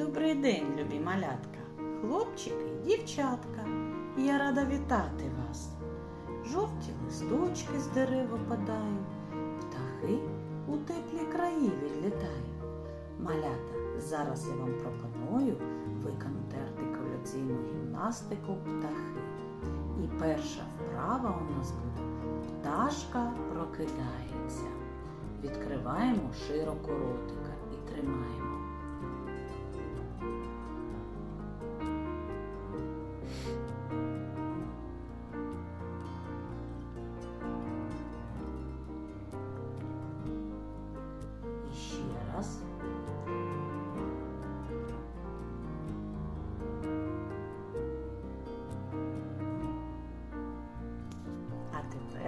Добрий день, любі малятка, хлопчики, дівчатка. Я рада вітати вас. Жовті листочки з дерев опадають, птахи у теплі краї відлітають. Малята, зараз я вам пропоную виконати артикуляційну гімнастику птахи. І перша вправа у нас буде пташка прокидається. Відкриваємо широко ротика і тримаємо.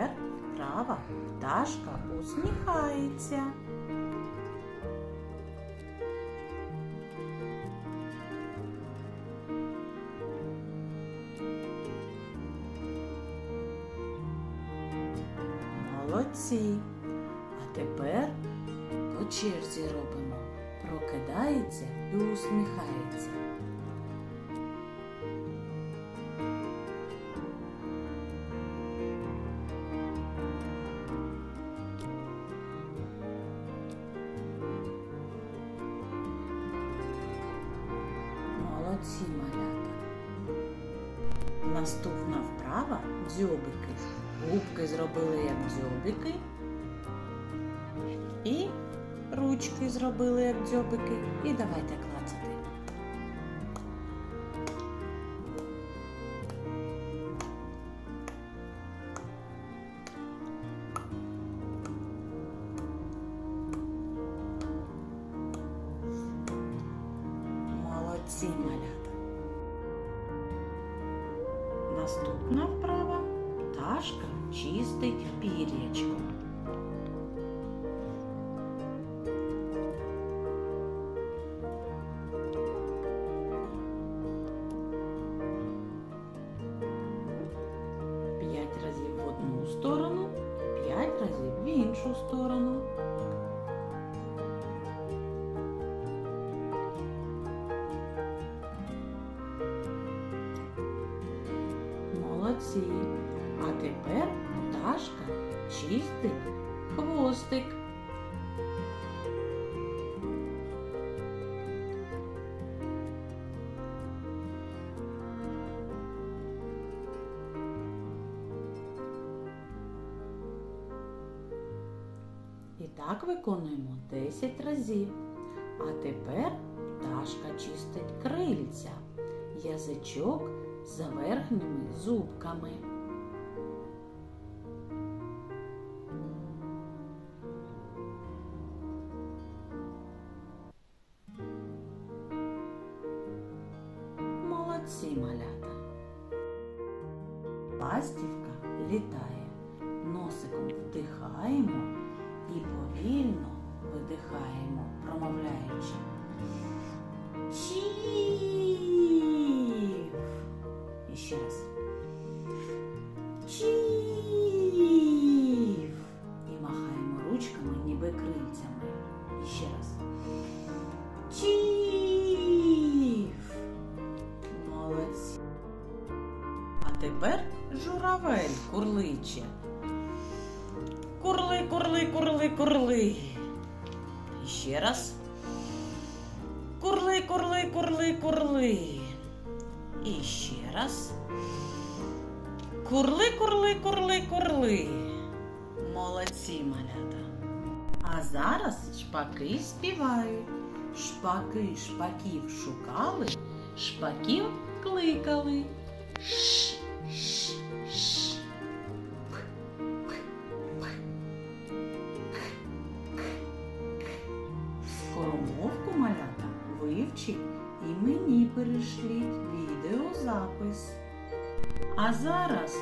Тепер права пташка усміхається. Молодці. А тепер по черзі робимо. Прокидається і усміхається. Молодці малята. Наступна вправа дзьобики. Губки зробили як дзьобики. І ручки зробили як дзьобики. І давайте клацати. Молодці Наступна вправа пташка чистить пір'ячко. П'ять разів в одну сторону, п'ять разів в іншу сторону. Молодці. А тепер пташка чистить хвостик. І так виконуємо 10 разів. А тепер пташка чистить крильця, язичок за верхніми зубками. Молодці малята. Ластівка літає, носиком вдихаємо і повільно видихаємо, промовляючи. Чів. Тепер журавель курличе. Курли, курли, курли, курли. І ще раз. Курли, курли, курли, курли. І ще раз. Курли, курли, курли, курли. Молодці малята. А зараз шпаки співають. Шпаки шпаків шукали, шпаків кликали. Ш, ш, ш. П, п, п. Скоромовку малята вивчіть і мені перешліть відеозапис. А зараз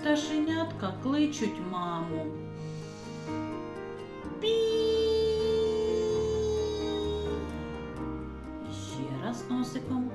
пташенятка кличуть маму. Ще раз носиком.